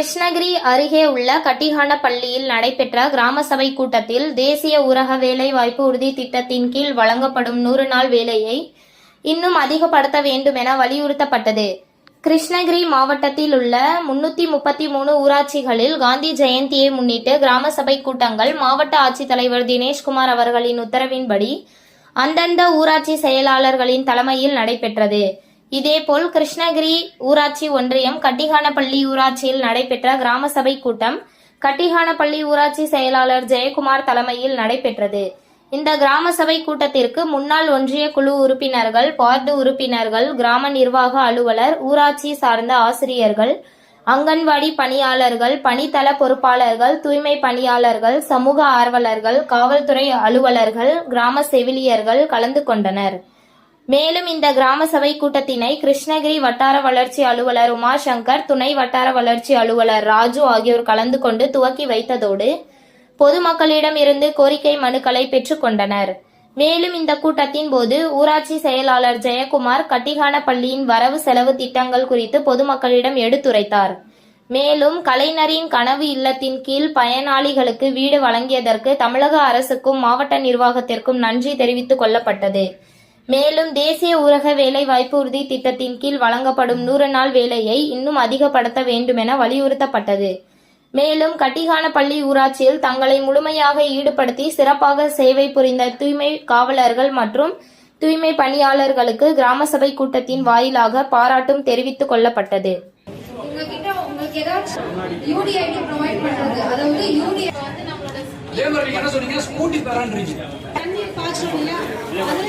கிருஷ்ணகிரி அருகே உள்ள கட்டிகானப்பள்ளியில் நடைபெற்ற கிராம சபை கூட்டத்தில் தேசிய ஊரக வேலைவாய்ப்பு உறுதி திட்டத்தின் கீழ் வழங்கப்படும் நூறு நாள் வேலையை இன்னும் அதிகப்படுத்த வேண்டும் என வலியுறுத்தப்பட்டது. கிருஷ்ணகிரி மாவட்டத்தில் உள்ள முன்னூத்தி முப்பத்தி மூணு ஊராட்சிகளில் காந்தி ஜெயந்தியை முன்னிட்டு கிராம சபை கூட்டங்கள் மாவட்ட ஆட்சித்தலைவர் தினேஷ்குமார் அவர்களின் உத்தரவின்படி அந்தந்த ஊராட்சி செயலாளர்களின் தலைமையில் நடைபெற்றது. இதேபோல் கிருஷ்ணகிரி ஊராட்சி ஒன்றியம் கட்டிகானப்பள்ளி ஊராட்சியில் நடைபெற்ற கிராம சபை கூட்டம் கட்டிகானப்பள்ளி ஊராட்சி செயலாளர் ஜெயக்குமார் தலைமையில் நடைபெற்றது. இந்த கிராம சபை கூட்டத்திற்கு முன்னாள் ஒன்றிய குழு உறுப்பினர்கள் வார்டு உறுப்பினர்கள் கிராம நிர்வாக அலுவலர் ஊராட்சி சார்ந்த ஆசிரியர்கள் அங்கன்வாடி பணியாளர்கள் பணித்தள பொறுப்பாளர்கள் தூய்மை பணியாளர்கள் சமூக ஆர்வலர்கள் காவல்துறை அலுவலர்கள் கிராம செவிலியர்கள் கலந்து கொண்டனர். மேலும் இந்த கிராம சபை கூட்டத்தினை கிருஷ்ணகிரி வட்டார வளர்ச்சி அலுவலர் உமாசங்கர் துணை வட்டார வளர்ச்சி அலுவலர் ராஜு ஆகியோர் கலந்து கொண்டு துவக்கி வைத்ததோடு பொதுமக்களிடம் இருந்து கோரிக்கை மனுக்களை பெற்றுக்கொண்டனர் மேலும் இந்த கூட்டத்தின் போது ஊராட்சி செயலாளர் ஜெயக்குமார் கட்டிகான பள்ளியின் வரவு செலவு திட்டங்கள் குறித்து பொதுமக்களிடம் எடுத்துரைத்தார். மேலும் கலைஞரின் கனவு இல்லத்தின் கீழ் பயனாளிகளுக்கு வீடு வழங்கியதற்கு தமிழக அரசுக்கும் மாவட்ட நிர்வாகத்திற்கும் நன்றி தெரிவித்துக் கொள்ளப்பட்டது. மேலும் தேசிய ஊரக வேலை வாய்ப்பு உறுதி திட்டத்தின் கீழ் வழங்கப்படும் நூறு நாள் வேலையை இன்னும் அதிகப்படுத்த வேண்டுமென வலியுறுத்தப்பட்டது. மேலும் கட்டிகானப்பள்ளி ஊராட்சியில் தங்களை முழுமையாக ஈடுபடுத்தி சிறப்பாக சேவை புரிந்த தூய்மை காவலர்கள் மற்றும் தூய்மை பணியாளர்களுக்கு கிராம சபை கூட்டத்தின் வாயிலாக பாராட்டும் தெரிவித்துக் கொள்ளப்பட்டது. என்ன சொன்னீங்க? ஸ்கூட்டி தரான்றீங்க தண்ணி பாய்ச்சணும் இல்லையா? அதுல